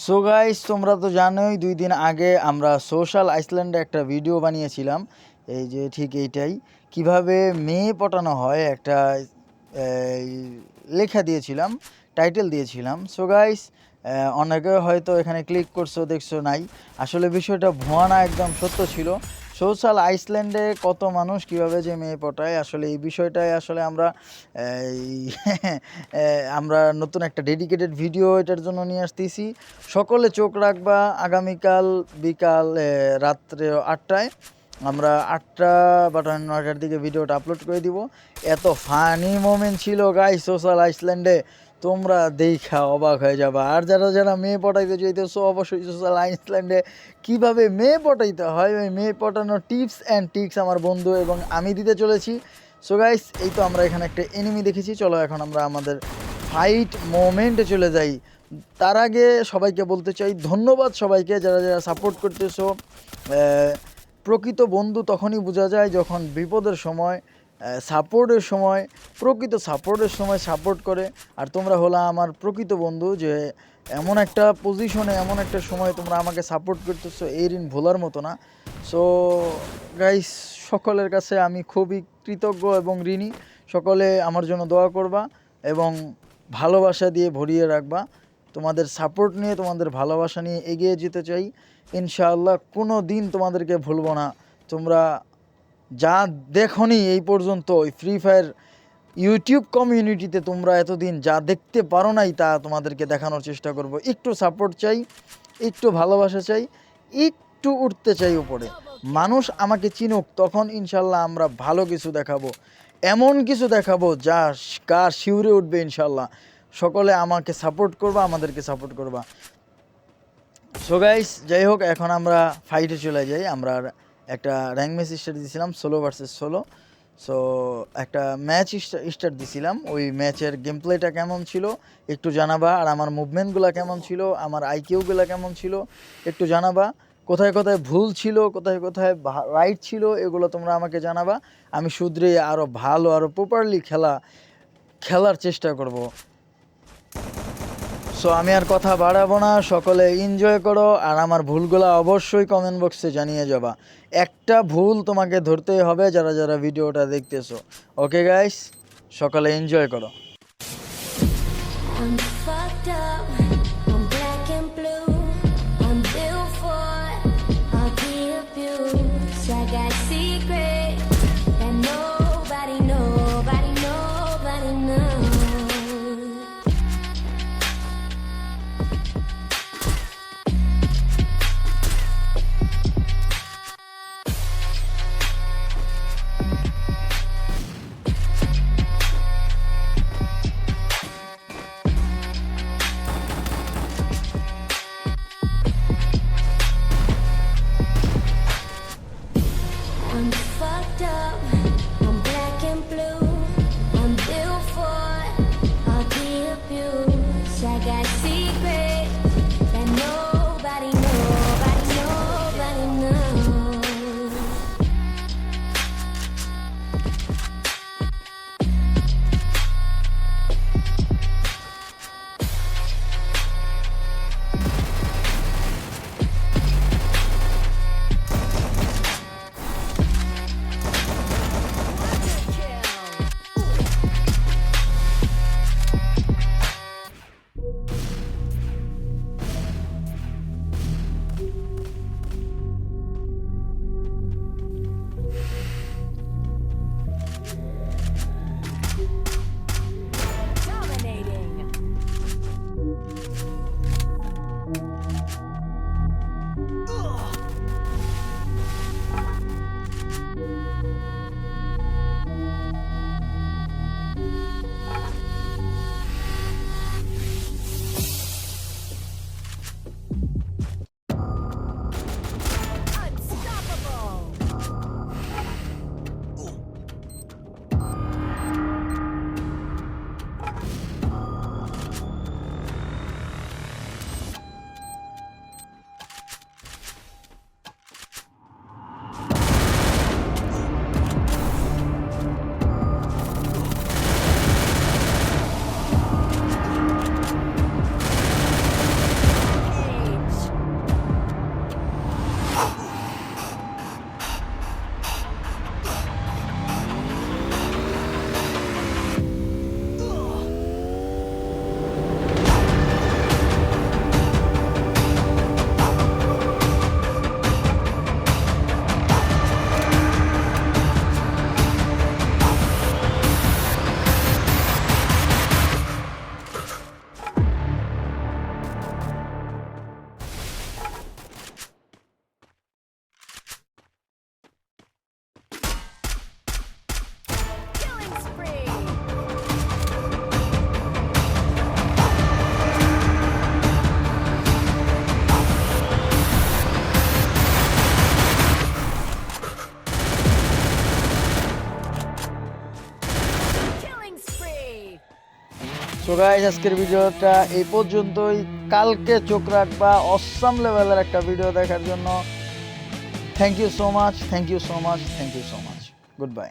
So guys তোমরা তো জানোই, দুই দিন আগে আমরা সোশ্যাল আইসল্যান্ডে একটা ভিডিও বানিয়েছিলাম। এই যে ঠিক এইটাই। কীভাবে মেয়ে পটানো হয় একটা লেখা দিয়েছিলাম, টাইটেল দিয়েছিলাম। সো গাইস অনেকে হয়তো এখানে ক্লিক করছ, দেখছ নাই। আসলে বিষয়টা ভুয়া না, একদম সত্য ছিল। সোশ্যাল আইসল্যান্ডে কত মানুষ কীভাবে যে মেয়ে পটায়, আসলে এই বিষয়টাই আসলে আমরা, এই আমরা নতুন একটা ডেডিকেটেড ভিডিও এটার জন্য নিয়ে আসতেছি। সকলে চোখ রাখবা, আগামীকাল বিকাল রাত্রে আটটায় আমরা আটটা বা নয়টার দিকে ভিডিওটা আপলোড করে দিব। এত ফানি মোমেন্ট ছিল গাই সোশ্যাল আইসল্যান্ডে। তোমরা দেখা অবাক হয়ে যাবে। আর যারা যারা মেয়ে পটাইতে চাইতেছো অবশ্যই সোশ্যাল আইসল্যান্ডে কীভাবে মেয়ে পটাইতে হয়, ওই মেয়ে পটানোর টিপস অ্যান্ড টিক্স আমার বন্ধু এবং আমি দিতে চলেছি। সো গাইস এই তো আমরা এখানে একটা এনিমি দেখেছি। চলো এখন আমরা আমাদের ফাইট মোমেন্টে চলে যাই। তার আগে সবাইকে বলতে চাই, ধন্যবাদ সবাইকে যারা যারা সাপোর্ট করতেছো। প্রকৃত বন্ধু তখনই বোঝা যায় যখন বিপদের সময় সাপোর্টের সময়, প্রকৃত সাপোর্টের সময় সাপোর্ট করে। আর তোমরা হলো আমার প্রকৃত বন্ধু যে এমন একটা পজিশনে এমন একটা সময় তোমরা আমাকে সাপোর্ট করতেছো, এই ঋণ ভোলার মতো না। সো গাইস সকলের কাছে আমি খুবই কৃতজ্ঞ এবং ঋণী। সকলে আমার জন্য দোয়া করবা এবং ভালোবাসা দিয়ে ভরিয়ে রাখবা। তোমাদের সাপোর্ট নিয়ে, তোমাদের ভালোবাসা নিয়ে এগিয়ে যেতে চাই। ইনশাআল্লাহ কোনো দিন তোমাদেরকে ভুলবো না। তোমরা যা দেখনি এই পর্যন্ত, ওই ফ্রি ফায়ার ইউটিউব কমিউনিটিতে তোমরা এতদিন যা দেখতে পারো নাই তা তোমাদেরকে দেখানোর চেষ্টা করব। একটু সাপোর্ট চাই, একটু ভালোবাসা চাই, একটু উঠতে চাই উপরে। মানুষ আমাকে চিনুক, তখন ইনশাল্লাহ আমরা ভালো কিছু দেখাবো। এমন কিছু দেখাবো যা কার শিউরে উঠবে ইনশাল্লাহ। সকলে আমাকে সাপোর্ট করবা, আমাদেরকে সাপোর্ট করবা। সো গাইস যাই হোক, এখন আমরা ফাইটে চলে যাই, আমরা একটা র্যাঙ্ক ম্যাচ স্টার্ট দিয়েছিলাম ষোলো ভার্সেস ষোলো সো একটা ম্যাচ স্টার্ট দিছিলাম। ওই ম্যাচের গেম প্লেটা কেমন ছিল, একটু জানাবা। আর আমার মুভমেন্টগুলো কেমন ছিল, আমার আইকিউগুলো কেমন ছিল, একটু জানাবা। কোথায় কোথায় ভুল ছিল, কোথায় কোথায় রাইট ছিল, এগুলো তোমরা আমাকে জানাবা। আমি শুধরে আরও ভালো আরও প্রপারলি খেলা, খেলার চেষ্টা করব। সো আমি আর কথা বাড়াবো না, সকলে এনজয় করো, আর আমার ভুলগুলো অবশ্যই কমেন্ট বক্সে জানিয়ে যাবা। একটা ভুল তোমাকে ধরতেই হবে যারা যারা ভিডিওটা দেখতেছো। ওকে গাইস সকলে এনজয় করো। সো গাইজ আজকের ভিডিওটা এই পর্যন্তই। কালকে চোখ রাখবা অসাম লেভেলের একটা ভিডিও দেখার জন্য। Thank you so much thank you so much thank you so much good bye